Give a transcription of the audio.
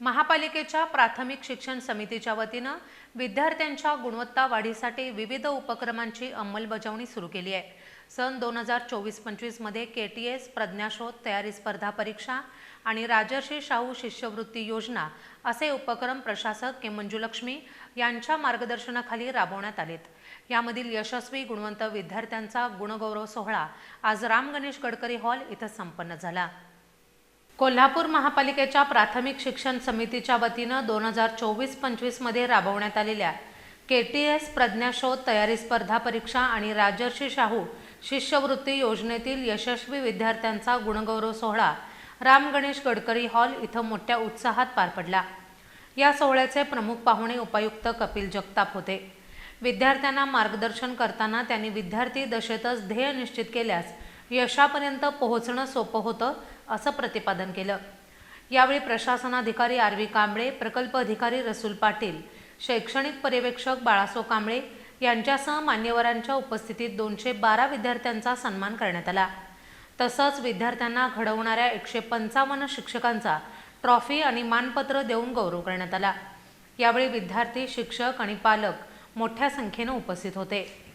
महापालिकेच्या प्राथमिक शिक्षण समितीच्या वतीनं विद्यार्थ्यांच्या गुणवत्ता वाढीसाठी विविध उपक्रमांची अंमलबजावणी सुरू केली आहे. सन दोन हजार चोवीस पंचवीसमध्ये के टी एस प्रज्ञाशोध तयारी स्पर्धा परीक्षा आणि राजर्षी शाहू शिष्यवृत्ती योजना असे उपक्रम प्रशासक के मंजुलक्ष्मी यांच्या मार्गदर्शनाखाली राबवण्यात आलेत. यामधील यशस्वी गुणवंत विद्यार्थ्यांचा गुणगौरव सोहळा आज राम गणेश गडकरी हॉल इथं संपन्न झाला. कोल्हापूर महापालिकेच्या प्राथमिक शिक्षण समितीच्या वतीनं दोन हजार चोवीस पंचवीसमध्ये राबवण्यात आलेल्या के टी एस प्रज्ञाशोध तयारी स्पर्धा परीक्षा आणि राजर्षी शाहू शिष्यवृत्ती योजनेतील यशस्वी विद्यार्थ्यांचा गुणगौरव सोहळा राम गणेश गडकरी हॉल इथं मोठ्या उत्साहात पार पडला. या सोहळ्याचे प्रमुख पाहुणे उपायुक्त कपिल जगताप होते. विद्यार्थ्यांना मार्गदर्शन करताना त्यांनी विद्यार्थी दशेतच ध्येय निश्चित केल्यास यशापर्यंत पोहोचणं सोपं होतं असं प्रतिपादन केलं. यावेळी प्रशासनाधिकारी आर व्ही कांबळे प्रकल्प अधिकारी रसूल पाटील शैक्षणिक पर्यवेक्षक बाळासो कांबळे यांच्यासह मान्यवरांच्या उपस्थितीत दोनशे बारा विद्यार्थ्यांचा सन्मान करण्यात आला. तसंच विद्यार्थ्यांना घडवणाऱ्या एकशे पंचावन्न शिक्षकांचा ट्रॉफी आणि मानपत्र देऊन गौरव करण्यात आला. यावेळी विद्यार्थी शिक्षक आणि पालक मोठ्या संख्येनं उपस्थित होते.